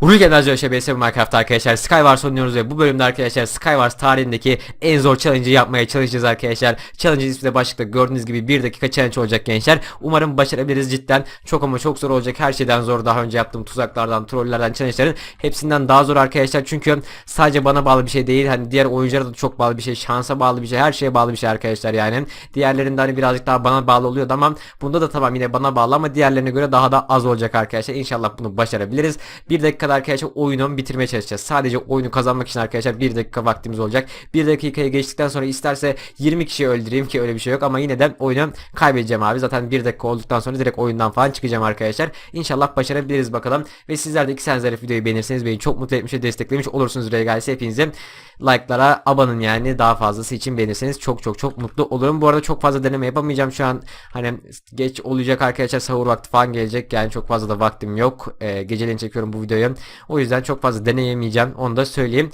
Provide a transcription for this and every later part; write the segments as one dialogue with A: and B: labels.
A: Uygun Enerji ŞBS Minecraft arkadaşlar Skywars oynuyoruz ve bu bölümde arkadaşlar Skywars tarihindeki en zor challenge'ı yapmaya çalışacağız arkadaşlar. Challenge'ın ismi de başlıkta gördüğünüz gibi 1 dakika challenge olacak gençler. Umarım başarabiliriz cidden. Çok ama çok zor olacak. Her şeyden zor. Daha önce yaptığım tuzaklardan, trollerden, challenge'ların hepsinden daha zor arkadaşlar. Çünkü sadece bana bağlı bir şey değil. Hani diğer oyunculara da çok bağlı bir şey, şansa bağlı bir şey, her şeye bağlı bir şey arkadaşlar yani. Diğerlerinde hani birazcık daha bana bağlı oluyordu ama bunda da tamam yine bana bağlı ama diğerlerine göre daha da az olacak arkadaşlar. İnşallah bunu başarabiliriz. 1 dakikada arkadaşlar oyunu bitirmeye çalışacağız. Sadece oyunu kazanmak için arkadaşlar 1 dakika vaktimiz olacak. 1 dakikaya geçtikten sonra isterse 20 kişi öldüreyim ki öyle bir şey yok ama yine de oyunu kaybedeceğim abi. Zaten 1 dakika olduktan sonra direkt oyundan falan çıkacağım arkadaşlar. İnşallah başarabiliriz bakalım. Ve sizler de 2 sene videoyu beğenirseniz beni çok mutlu etmiş ve desteklemiş olursunuz Regalsi hepinize. Like'lara abanın yani daha fazlası için beğenirseniz çok çok çok mutlu olurum. Bu arada çok fazla deneme yapamayacağım şu an. Hani geç olacak arkadaşlar sahur vakti falan gelecek. Yani çok fazla da vaktim yok. Ee, geceleyin çekiyorum bu videoyu. O yüzden çok fazla deneyemeyeceğim. Onu da söyleyeyim.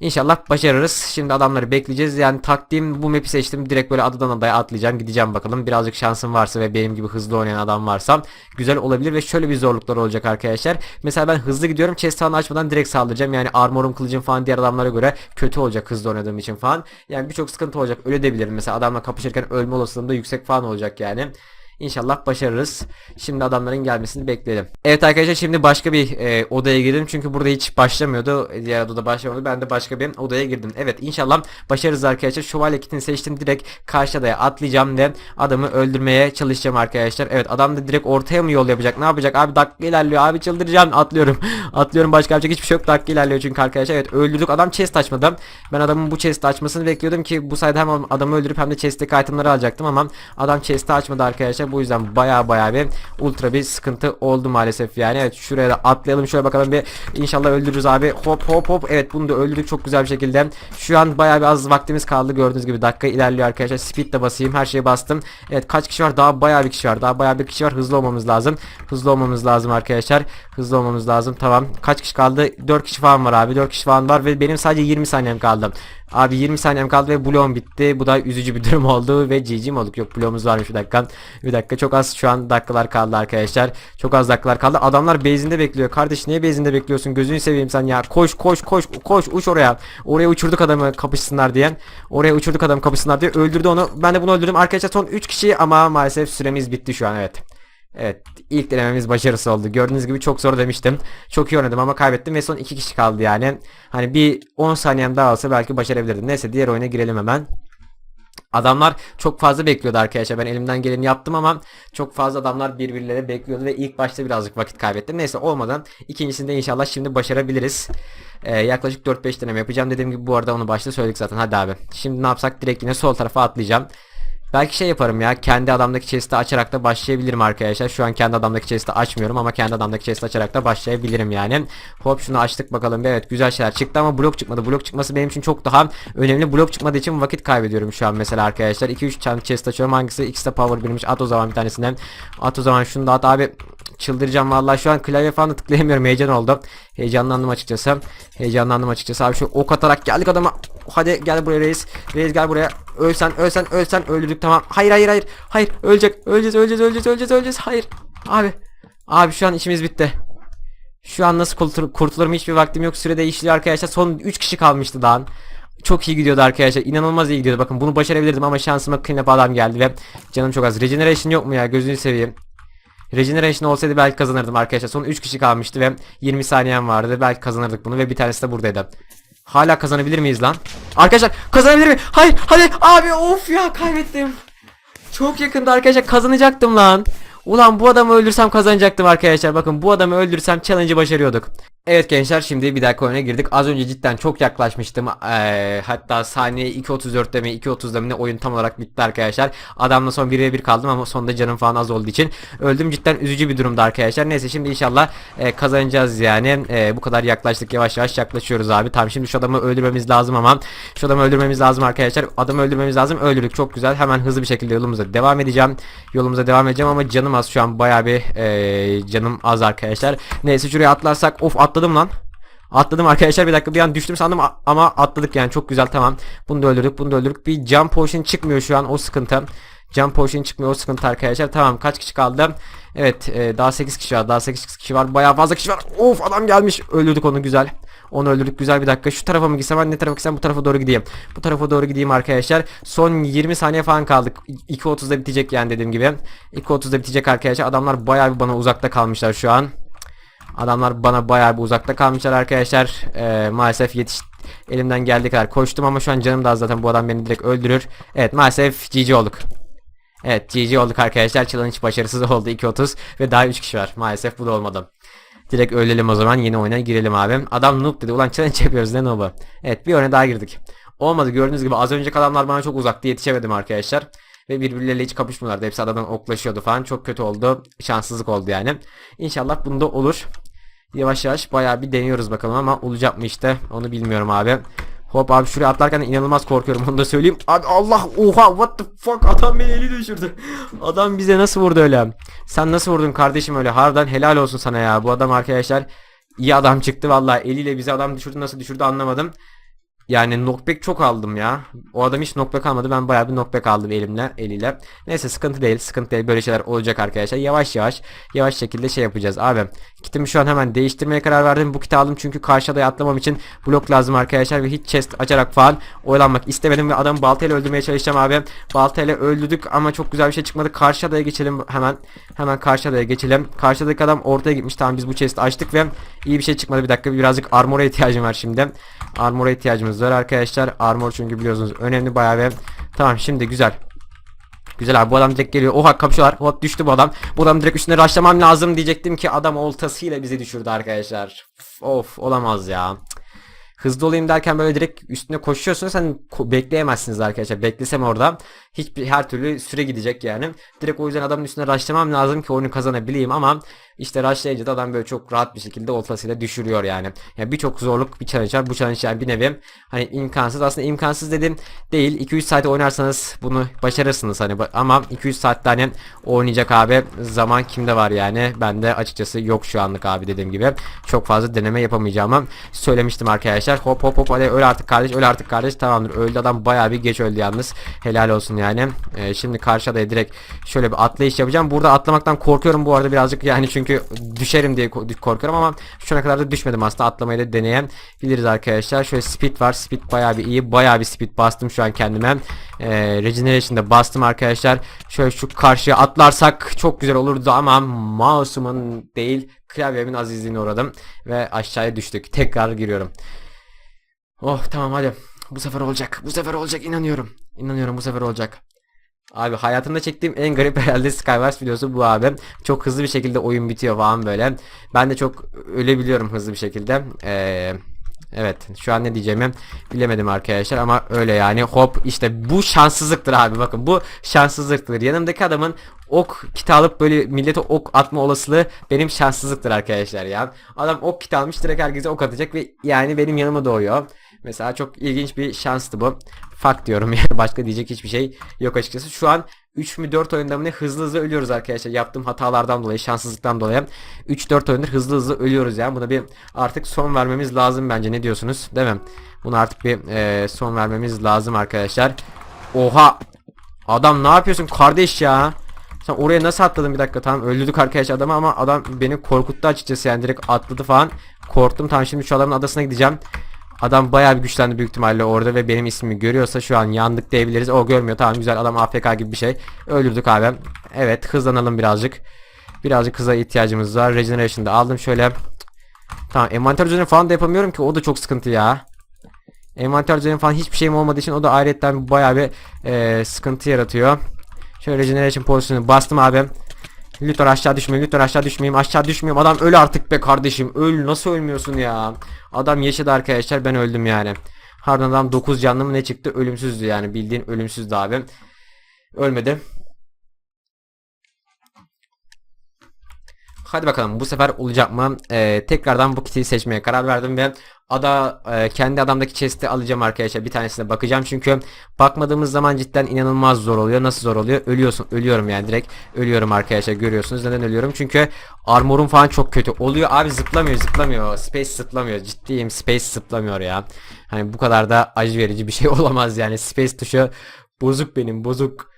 A: İnşallah başarırız. Şimdi adamları bekleyeceğiz. Yani taktiğim bu map'i seçtim. Direkt böyle adadan adaya atlayacağım. Gideceğim bakalım. Birazcık şansım varsa ve benim gibi hızlı oynayan adam varsa güzel olabilir ve şöyle bir zorluklar olacak arkadaşlar. Mesela ben hızlı gidiyorum. Chest açmadan direkt saldıracağım. Yani armorum, kılıcım falan diğer adamlara göre kötü olacak hızlı oynadığım için falan. Yani birçok sıkıntı olacak. Öyle de bilirim. Mesela adamla kapışırken ölme olasılığım da yüksek falan olacak yani. İnşallah başarırız. Şimdi adamların gelmesini bekleyelim. Evet arkadaşlar şimdi başka bir e, odaya girdim. Çünkü burada hiç başlamıyordu. Diğer odada başlamadı. Ben de başka bir odaya girdim. Evet inşallah başarırız arkadaşlar. Şövalye kitini seçtim. Direkt karşı adaya atlayacağım ve adamı öldürmeye çalışacağım arkadaşlar. Evet adam da direkt ortaya mı yol yapacak? Ne yapacak? Abi dakika ilerliyor. Abi çıldıracağım. Atlıyorum. Atlıyorum. Başka yapacak hiçbir şey yok. Dakika ilerliyor çünkü arkadaşlar. Evet öldürdük. Adam chest açmadı. Ben adamın bu chest açmasını bekliyordum ki bu sayede hem adamı öldürüp hem de chest'teki itemları alacaktım ama adam chest'i açmadı arkadaşlar. Bu yüzden baya baya bir ultra bir sıkıntı oldu maalesef yani. Evet şuraya da atlayalım şöyle bakalım bir inşallah öldürürüz abi. Hop hop hop. Evet bunu da öldürdük çok güzel bir şekilde. Şu an baya bir az vaktimiz kaldı gördüğünüz gibi dakika ilerliyor arkadaşlar. Speed de basayım her şeye bastım. Evet kaç kişi var? Daha baya bir kişi var. Daha baya bir kişi var. Hızlı olmamız lazım. Hızlı olmamız lazım arkadaşlar. Hızlı olmamız lazım. Tamam. Kaç kişi kaldı? 4 kişi falan var abi. 4 kişi falan var ve benim sadece 20 saniyem kaldı. Abi 20 saniyem kaldı ve bloğum bitti. Bu da üzücü bir durum oldu ve GG olduk. Yok bloğumuz varmış bir dakika. Bir dakika çok az şu an dakikalar kaldı arkadaşlar. Çok az dakikalar kaldı. Adamlar base'inde bekliyor. Kardeş niye base'inde bekliyorsun? Gözünü seveyim sen ya. Koş koş koş koş uç oraya. Oraya uçurduk adamı kapışsınlar diye. Oraya uçurduk adamı kapışsınlar diye. Öldürdü onu. Ben de bunu öldürdüm. Arkadaşlar son 3 kişi ama maalesef süremiz bitti şu an evet. Evet ilk denememiz başarısı oldu. Gördüğünüz gibi çok zor demiştim. Çok iyi oynadım ama kaybettim ve son 2 kişi kaldı yani. Hani bir 10 saniyem daha olsa belki başarabilirdim. Neyse diğer oyuna girelim hemen. Adamlar çok fazla bekliyordu arkadaşlar. Ben elimden geleni yaptım ama çok fazla adamlar birbirleri bekliyordu ve ilk başta birazcık vakit kaybettim. Neyse olmadan ikincisinde inşallah şimdi başarabiliriz. Ee, yaklaşık 4-5 deneme yapacağım. Dediğim gibi bu arada onu başta söyledik zaten. Hadi abi. Şimdi ne yapsak? Direkt yine sol tarafa atlayacağım. Belki şey yaparım ya kendi adamdaki chest'i açarak da başlayabilirim arkadaşlar. Şu an kendi adamdaki chest'i açmıyorum ama kendi adamdaki chest'i açarak da başlayabilirim yani. Hop şunu açtık bakalım. Evet güzel şeyler çıktı ama blok çıkmadı. Blok çıkması benim için çok daha önemli. Blok çıkmadığı için vakit kaybediyorum şu an mesela arkadaşlar. 2-3 tane chest açıyorum. Hangisi? X'de power birmiş. At o zaman bir tanesinden. At o zaman şunu da at abi. Çıldıracağım vallahi şu an klavye falan da tıklayamıyorum heyecan oldu. Heyecanlandım açıkçası. Heyecanlandım açıkçası abi şu ok atarak geldik adama. Hadi gel buraya reis. Reis gel buraya. Ölsen ölsen ölsen öldürdük tamam. Hayır hayır hayır. Hayır ölecek. Öleceğiz öleceğiz öleceğiz öleceğiz öleceğiz. Hayır. Abi. Abi şu an işimiz bitti. Şu an nasıl kurtul kurtulurum hiçbir vaktim yok. Süre değişiyor arkadaşlar. Son 3 kişi kalmıştı daha. Çok iyi gidiyordu arkadaşlar. İnanılmaz iyi gidiyordu. Bakın bunu başarabilirdim ama şansıma clean adam geldi ve canım çok az. Regeneration yok mu ya? Gözünü seveyim. Regeneration olsaydı belki kazanırdım arkadaşlar. Son 3 kişi kalmıştı ve 20 saniyem vardı. Belki kazanırdık bunu ve bir tanesi de buradaydı. Hala kazanabilir miyiz lan? Arkadaşlar kazanabilir miyim? Hayır hadi abi of ya kaybettim. Çok yakında arkadaşlar kazanacaktım lan. Ulan bu adamı öldürsem kazanacaktım arkadaşlar. Bakın bu adamı öldürsem challenge'ı başarıyorduk. Evet gençler şimdi bir dakika oyuna girdik. Az önce cidden çok yaklaşmıştım. Ee, hatta saniye 2.34'te mi 2.30'da mı ne oyun tam olarak bitti arkadaşlar. Adamla son 1'e 1 kaldım ama sonunda canım falan az olduğu için öldüm. Cidden üzücü bir durumda arkadaşlar. Neyse şimdi inşallah e, kazanacağız yani. E, bu kadar yaklaştık yavaş yavaş yaklaşıyoruz abi. Tamam şimdi şu adamı öldürmemiz lazım ama şu adamı öldürmemiz lazım arkadaşlar. Adamı öldürmemiz lazım. Öldürdük çok güzel. Hemen hızlı bir şekilde yolumuza devam edeceğim. Yolumuza devam edeceğim ama canım az şu an baya bir e, canım az arkadaşlar. Neyse şuraya atlarsak of atladım lan. Atladım arkadaşlar bir dakika bir an düştüm sandım ama atladık yani çok güzel tamam. Bunu da öldürdük bunu da öldürdük. Bir jump potion çıkmıyor şu an o sıkıntı. Jump potion çıkmıyor o sıkıntı arkadaşlar. Tamam kaç kişi kaldı? Evet e, daha 8 kişi var daha 8 kişi var bayağı fazla kişi var. Of adam gelmiş öldürdük onu güzel. Onu öldürdük güzel bir dakika. Şu tarafa mı gitsem ben ne tarafa gitsem bu tarafa doğru gideyim. Bu tarafa doğru gideyim arkadaşlar. Son 20 saniye falan kaldık. 2.30'da bitecek yani dediğim gibi. 2.30'da bitecek arkadaşlar. Adamlar bayağı bir bana uzakta kalmışlar şu an. Adamlar bana bayağı bir uzakta kalmışlar arkadaşlar. Ee, maalesef yetiş elimden geldiği kadar koştum ama şu an canım da az zaten bu adam beni direkt öldürür. Evet maalesef GG olduk. Evet GG olduk arkadaşlar. Challenge başarısız oldu 2.30 ve daha 3 kişi var. Maalesef bu da olmadı. Direkt ölelim o zaman yeni oyuna girelim abi. Adam noob dedi. Ulan challenge yapıyoruz ne noob'u. Evet bir oyuna daha girdik. Olmadı gördüğünüz gibi az önceki adamlar bana çok uzaktı yetişemedim arkadaşlar. Ve birbirleriyle hiç kapışmıyorlardı. Hepsi adadan oklaşıyordu falan. Çok kötü oldu. Şanssızlık oldu yani. İnşallah bunda olur. Yavaş yavaş bayağı bir deniyoruz bakalım ama olacak mı işte onu bilmiyorum abi. Hop abi şuraya atlarken inanılmaz korkuyorum onu da söyleyeyim. Abi Allah oha what the fuck adam beni eli düşürdü. Adam bize nasıl vurdu öyle? Sen nasıl vurdun kardeşim öyle? Harbiden helal olsun sana ya. Bu adam arkadaşlar iyi adam çıktı vallahi eliyle bizi adam düşürdü nasıl düşürdü anlamadım. Yani knockback çok aldım ya. O adam hiç knockback almadı. Ben bayağı bir knockback aldım elimle, eliyle. Neyse sıkıntı değil. Sıkıntı değil. Böyle şeyler olacak arkadaşlar. Yavaş yavaş yavaş şekilde şey yapacağız. Abi kitimi şu an hemen değiştirmeye karar verdim. Bu kiti aldım çünkü karşı adaya atlamam için blok lazım arkadaşlar ve hiç chest açarak falan oyalanmak istemedim ve adamı baltayla öldürmeye çalışacağım abi. Baltayla öldürdük ama çok güzel bir şey çıkmadı. Karşı adaya geçelim hemen. Hemen karşı adaya geçelim. Karşıdaki adam ortaya gitmiş. Tamam biz bu chest'i açtık ve iyi bir şey çıkmadı. Bir dakika birazcık armora ihtiyacım var şimdi. Armora ihtiyacımız var arkadaşlar. Armor çünkü biliyorsunuz önemli bayağı ve tamam şimdi güzel. Güzel abi bu adam direkt geliyor. Oha kapışıyorlar. Hop düştü bu adam. Bu adam direkt üstüne raşlamam lazım diyecektim ki adam oltasıyla bizi düşürdü arkadaşlar. Of olamaz ya. Hızlı olayım derken böyle direkt üstüne koşuyorsunuz ko- bekleyemezsiniz arkadaşlar. Beklesem orada hiçbir her türlü süre gidecek yani. Direkt o yüzden adamın üstüne raşlamam lazım ki oyunu kazanabileyim ama işte raşlayınca da adam böyle çok rahat bir şekilde oltasıyla düşürüyor yani. Yani birçok zorluk bir challenge var. Bu challenge yani bir nevi hani imkansız. Aslında imkansız dedim değil. 2-3 saat oynarsanız bunu başarırsınız hani ama 2-3 saatte hani oynayacak abi zaman kimde var yani. Bende açıkçası yok şu anlık abi dediğim gibi. Çok fazla deneme yapamayacağımı söylemiştim arkadaşlar. Hop hop hop hadi öl artık kardeş öl artık kardeş tamamdır. Öldü adam bayağı bir geç öldü yalnız. Helal olsun yani. Ee, şimdi karşı direkt şöyle bir atlayış yapacağım. Burada atlamaktan korkuyorum bu arada birazcık yani çünkü düşerim diye ko- korkuyorum ama şu ana kadar da düşmedim aslında atlamayı da deneyebiliriz arkadaşlar. Şöyle speed var. Speed bayağı bir iyi. Bayağı bir speed bastım şu an kendime. Ee, Regeneration'da bastım arkadaşlar. Şöyle şu karşıya atlarsak çok güzel olurdu ama mouse'umun değil klavyemin azizliğine uğradım ve aşağıya düştük. Tekrar giriyorum. Oh tamam hadi. Bu sefer olacak. Bu sefer olacak inanıyorum. İnanıyorum bu sefer olacak. Abi hayatımda çektiğim en garip herhalde Skywars videosu bu abi. Çok hızlı bir şekilde oyun bitiyor falan böyle. Ben de çok ölebiliyorum hızlı bir şekilde. Eee... Evet şu an ne diyeceğimi bilemedim arkadaşlar ama öyle yani hop işte bu şanssızlıktır abi bakın bu şanssızlıktır yanımdaki adamın ok kit alıp böyle millete ok atma olasılığı benim şanssızlıktır arkadaşlar ya adam ok kit almış direkt herkese ok atacak ve yani benim yanıma doğuyor mesela çok ilginç bir şanstı bu fuck diyorum yani başka diyecek hiçbir şey yok açıkçası şu an 3 mü 4 oyunda mı ne hızlı hızlı ölüyoruz arkadaşlar yaptığım hatalardan dolayı şanssızlıktan dolayı 3-4 oyundur hızlı hızlı ölüyoruz yani buna bir artık son vermemiz lazım bence ne diyorsunuz değil mi? Buna artık bir e, son vermemiz lazım arkadaşlar. Oha adam ne yapıyorsun kardeş ya? Sen oraya nasıl atladın bir dakika tamam öldürdük arkadaş adamı ama adam beni korkuttu açıkçası yani direkt atladı falan. Korktum tamam şimdi şu adamın adasına gideceğim. Adam bayağı bir güçlendi büyük ihtimalle orada ve benim ismimi görüyorsa şu an yandık diyebiliriz. O görmüyor tamam güzel adam AFK gibi bir şey. Öldürdük abi. Evet hızlanalım birazcık. Birazcık hıza ihtiyacımız var. Regeneration'da aldım şöyle. Tamam envanter üzerine falan da yapamıyorum ki o da çok sıkıntı ya. Envanter üzerine falan hiçbir şeyim olmadığı için o da ayrıyetten bayağı bir e, sıkıntı yaratıyor. Şöyle regeneration pozisyonu bastım abi. Lütfen aşağı düşmeyeyim lütfen aşağı düşmeyeyim aşağı düşmeyeyim. Adam öl artık be kardeşim. Öl nasıl ölmüyorsun ya? Adam yaşadı arkadaşlar ben öldüm yani. Harbiden adam 9 canlı mı ne çıktı? Ölümsüzdü yani bildiğin ölümsüzdü abi. Ölmedi Hadi bakalım bu sefer olacak mı? Ee, tekrardan bu kiti seçmeye karar verdim ve ada e, kendi adamdaki chest'i alacağım arkadaşlar. Bir tanesine bakacağım çünkü bakmadığımız zaman cidden inanılmaz zor oluyor. Nasıl zor oluyor? Ölüyorsun. Ölüyorum yani direkt. Ölüyorum arkadaşlar. Görüyorsunuz. Neden ölüyorum? Çünkü armorum falan çok kötü. Oluyor abi zıplamıyor, zıplamıyor. Space zıplamıyor. Ciddiyim. Space zıplamıyor ya. Hani bu kadar da acı verici bir şey olamaz yani. Space tuşu bozuk benim, bozuk.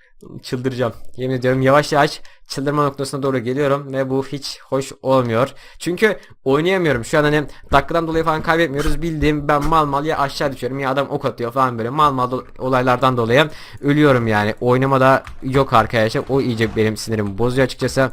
A: Çıldıracağım. Yemin ediyorum yavaş yavaş çıldırma noktasına doğru geliyorum ve bu hiç hoş olmuyor. Çünkü oynayamıyorum. Şu an hani dakikadan dolayı falan kaybetmiyoruz. Bildiğim ben mal mal ya aşağı düşüyorum ya adam ok atıyor falan böyle mal mal olaylardan dolayı ölüyorum yani. Oynamada yok arkadaşlar. O iyice benim sinirimi bozuyor açıkçası.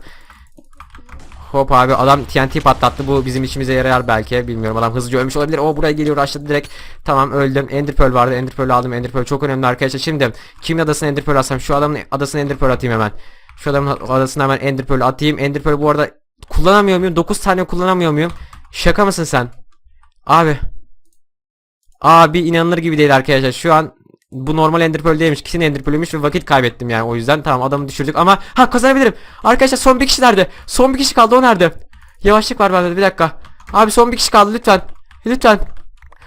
A: Hop abi adam TNT patlattı. Bu bizim işimize yarar belki. Bilmiyorum adam hızlıca ölmüş olabilir. O buraya geliyor açtı direkt. Tamam öldüm. Ender Pearl vardı. Ender Pearl aldım. Ender Pearl çok önemli arkadaşlar. Şimdi kimin adasına Ender Pearl atsam? Şu adamın adasına Ender Pearl atayım hemen. Şu adamın adasına hemen Ender Pearl atayım. Ender Pearl bu arada kullanamıyor muyum? 9 tane kullanamıyor muyum? Şaka mısın sen? Abi. Abi inanılır gibi değil arkadaşlar. Şu an bu normal Ender Pearl değilmiş. Kesin Ender Pearl'üymüş ve vakit kaybettim yani o yüzden. Tamam adamı düşürdük ama ha kazanabilirim. Arkadaşlar son bir kişi nerede? Son bir kişi kaldı o nerede? Yavaşlık var bende bir dakika. Abi son bir kişi kaldı lütfen. Lütfen.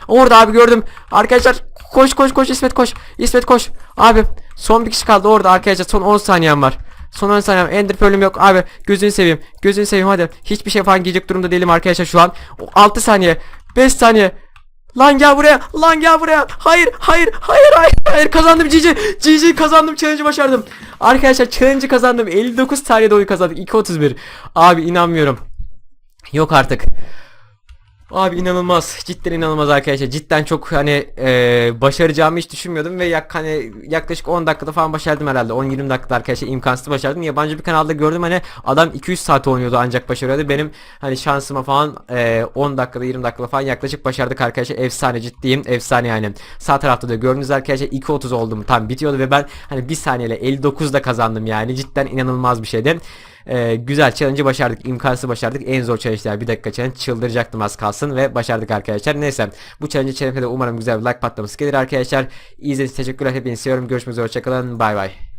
A: Orada abi gördüm. Arkadaşlar koş koş koş İsmet koş. İsmet koş. Abi son bir kişi kaldı orada arkadaşlar son 10 saniyem var. Son 10 saniyem Ender yok abi. Gözünü seveyim. Gözünü seveyim hadi. Hiçbir şey falan giyecek durumda değilim arkadaşlar şu an. O 6 saniye. 5 saniye. Lan gel buraya. Lan gel buraya. Hayır, hayır, hayır, hayır, hayır. Kazandım Cici. Cici kazandım. Challenge'ı başardım. Arkadaşlar challenge'ı kazandım. 59 saniyede oyun kazandık. 2.31. Abi inanmıyorum. Yok artık. Abi inanılmaz. Cidden inanılmaz arkadaşlar. Cidden çok hani e, başaracağımı hiç düşünmüyordum ve yak, hani yaklaşık 10 dakikada falan başardım herhalde. 10-20 dakikada arkadaşlar imkansız başardım. Yabancı bir kanalda gördüm hani adam 200 saat oynuyordu ancak başarıyordu. Benim hani şansıma falan e, 10 dakikada 20 dakikada falan yaklaşık başardık arkadaşlar. Efsane ciddiyim. Efsane yani. Sağ tarafta da gördüğünüz arkadaşlar 2.30 oldum. Tam bitiyordu ve ben hani 1 saniyeyle 59'da kazandım yani. Cidden inanılmaz bir şeydi. Ee, güzel challenge'ı başardık. imkansız başardık. En zor challenge'ler. Bir dakika challenge çıldıracaktım az kalsın ve başardık arkadaşlar. Neyse bu challenge içerisinde de umarım güzel bir like patlaması gelir arkadaşlar. İzlediğiniz için teşekkürler. Hepinizi seviyorum. Görüşmek üzere. Hoşçakalın. Bay bay.